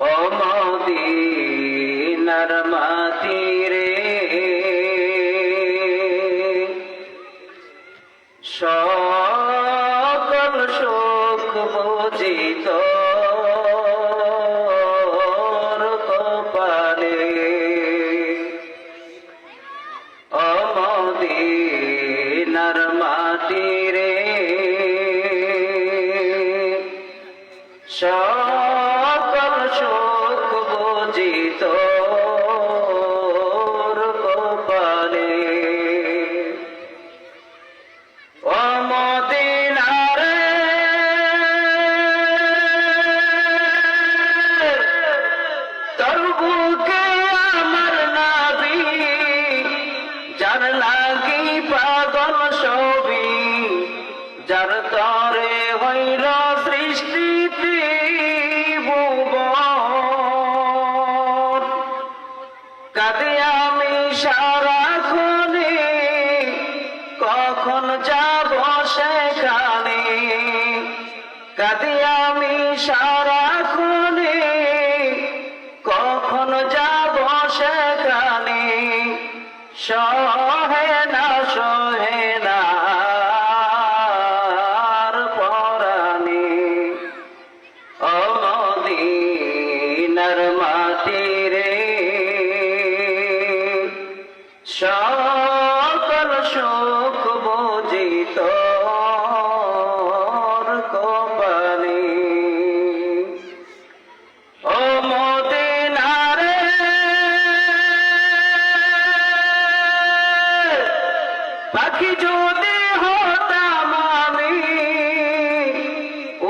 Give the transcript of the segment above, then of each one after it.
অমদিনার মাটি রে সকল সুখ বুঝিত যাব সেখানে। কাঁদে আমি সারাক্ষণে পাখি যদি হতাম আমি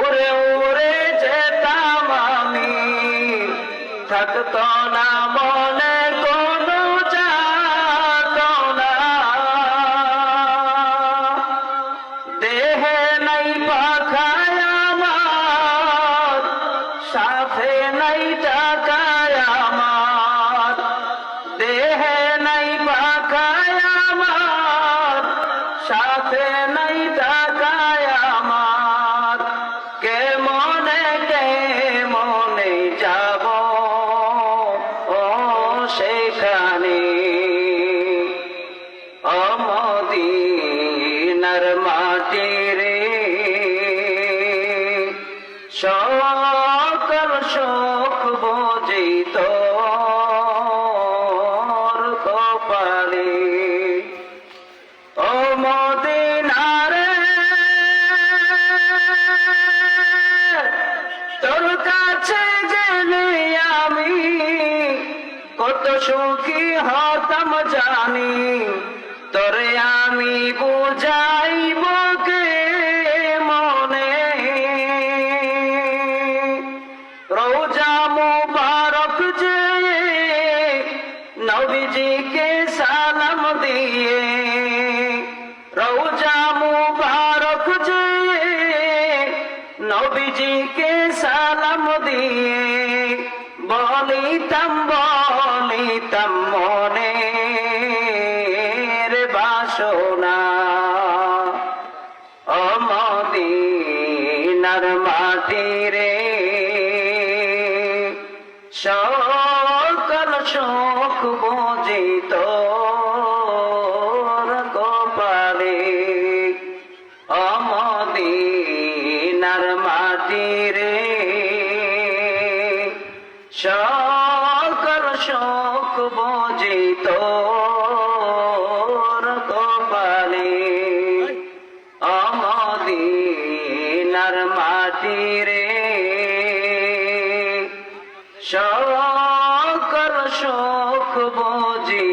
উড়ে উড়ে যেতাম আমি। থাকতো না কোনো যাতনা দেহে নাই পাখায় আমার, সাথে নাই সাথে নাই টাকায় আমার। কে মনে কে মনে যাব? ও সেখানে অমদিনার মাটি সুখী হতাম জানি, তোরে আমি বুঝাইব কে মনে। রোজা মুবারক যে নবীজিকে সালাম দিয়ে, রোজা মুবারক যে নবীজিকে সালাম দিয়ে, বলিতাম বলিতাম বাসনা অমদিনার মাটি রে সকল সুখ বুঝিত কপালে। অমদিনার মাটি রে সকল সুখ বুঝিত সোনার মাটি রে। সকল সুখ বুঝি